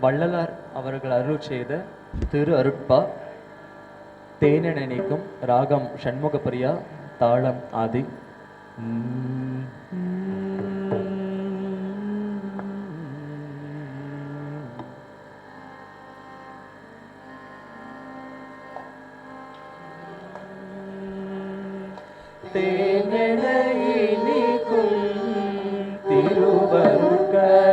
வள்ளலார் அவர்கள் அருள் செய்த திரு அருட்பா தேனெனைக்கும் ராகம் சண்முகப்பிரியா தாளம் ஆதி. தேனெனைக்கும் திருவருட்கள்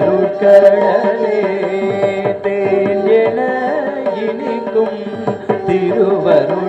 തിരുവരുട്ടടലേ തേഞ്ഞന ഇനിക്കും തിരുവരുട്ടടലേ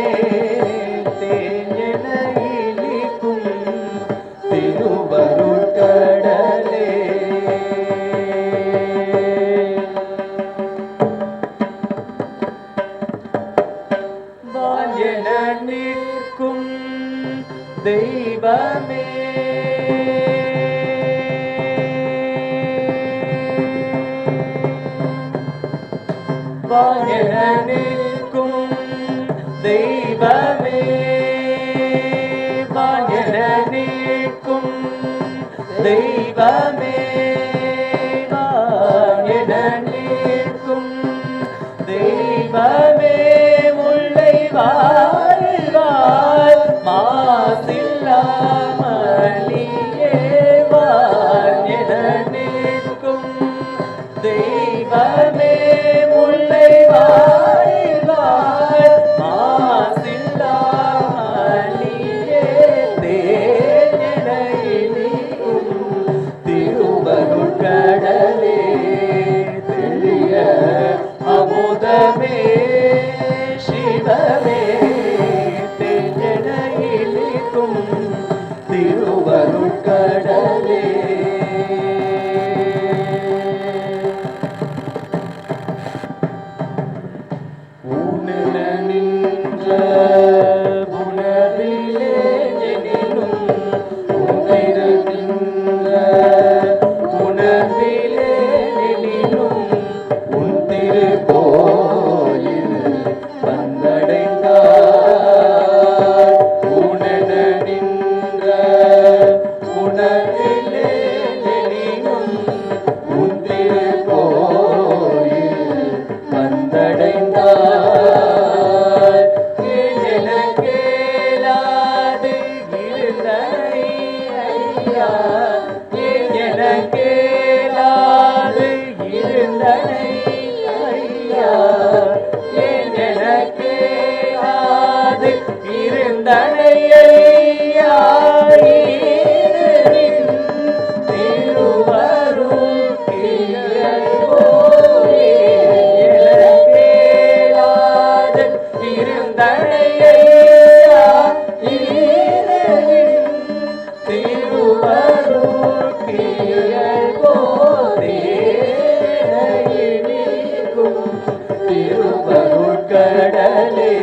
திருவருட்கடலே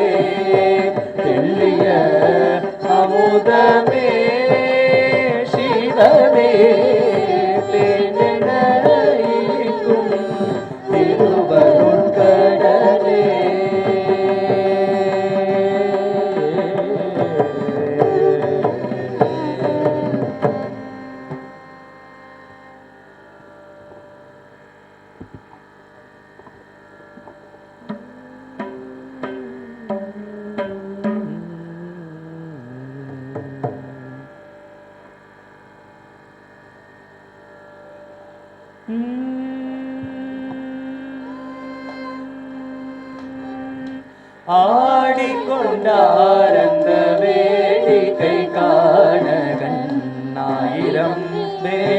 தெள்ளிய அமுதமே சிவமே ஆடிக்கொண்டாரந்த வேடிக்கை காணகன் ஆயிரம் வேண்டாமோ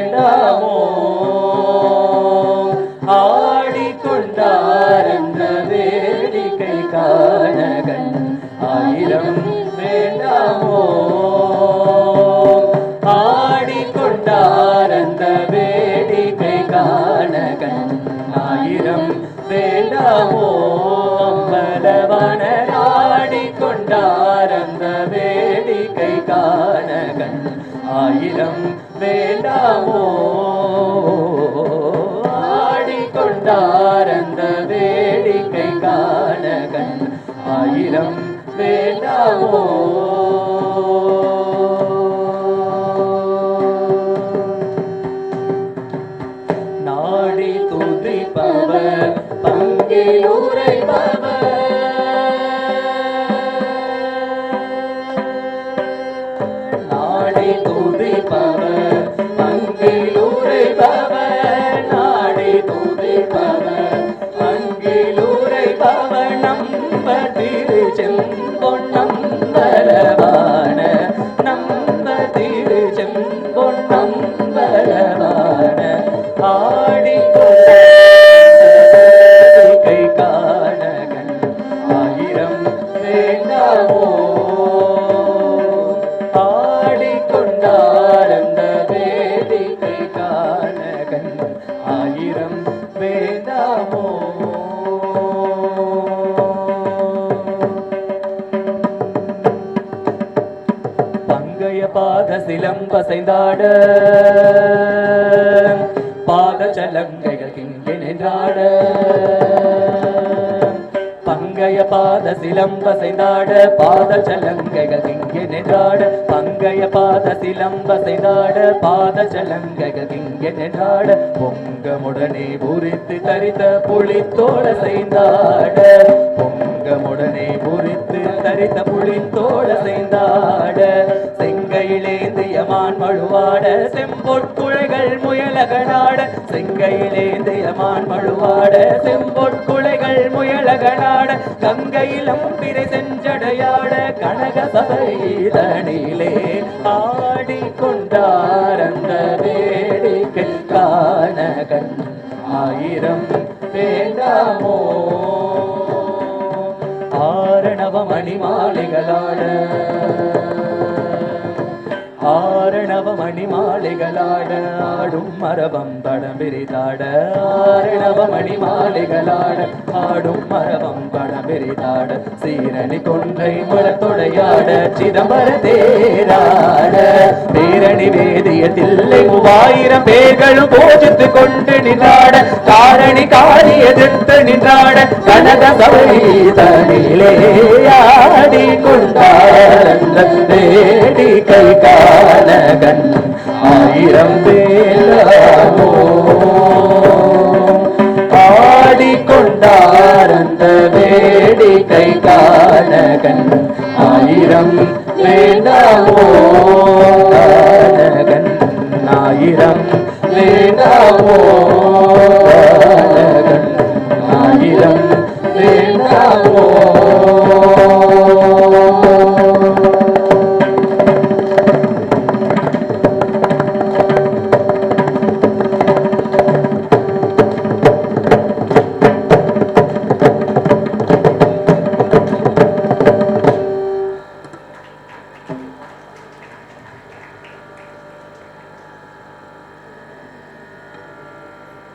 நாடகன் ஆயிரம் வேண்டாமோ அம்பலவன ஆடிக்கொண்டாரந்த வேடிக்கை காணகன். ஆயிரம் வேண்டாமோ ஆடிக்கொண்டாரந்த வேடிக்கை காணகன். ஆயிரம் வேண்டாமோ பங்கில் உரைப்பவர். நாடி துதிப்பவர். பங்கில் உரைப்பவர். நாடி துதிப்பவர். பங்கில் உரைப்பவர். நம்ப திரு செம்பொன்னம்பலவான சிலம்பசைந்தாட பாத சலங்கைகள் கிங்கே பங்கைய பாத சிலம்ப செய்தாட பாத சலங்கைகள் இங்கே நின்றாட. பங்கைய பாத சிலம்ப செய்தாட பாத சலங்கைகள் இங்கே நின்றாட. பொங்கமுடனே பூரித்து தரித்த புளித்தோட செய்தாட. பொங்கமுடனே பூரித்து தரித்த புளித்தோட செய்தாட. செங்கையிலேந்தியமான் மழுவாட செம்பொற்குழைகள் முயலகனாட செங்கையிலே செங்கையிலேந்தியமான் மழுவாட செம்பொற்குலைகள் முயலகனாட கங்கையிலும் பிறை செஞ்சடையாட கனக சபையிலே ஆடி கொண்டாரந்த வேடிக்கை கானகன். ஆயிரம் வேண்டாமோ? ஆரணவ மணி மணி மாலைகளாட ஆடும் மரபம் படம் பிரித்தாட ஆரணவ மணி மாலைகளாட ஆடும் மரபம் படம் பிரித்தாட சீரணி கொன்றை முழத்தொடையாட சிதம்பர தேராட. பேரணி வேதிய தில்லை மூவாயிரம் பேர்களும் போஜித்து கொண்டு நின்றாட. காரணி காரிய எதிர்த்து நின்றாட. கனக சபைதனிலே ஆடி கொண்டாட. கொண்டாரந்த வேடிக்கை காணகன் ஆயிரம் வேலாமோ ஆடிக்கொண்டாரந்த வேடிக்கை காணகன் ஆயிரம் வேண்டாமோ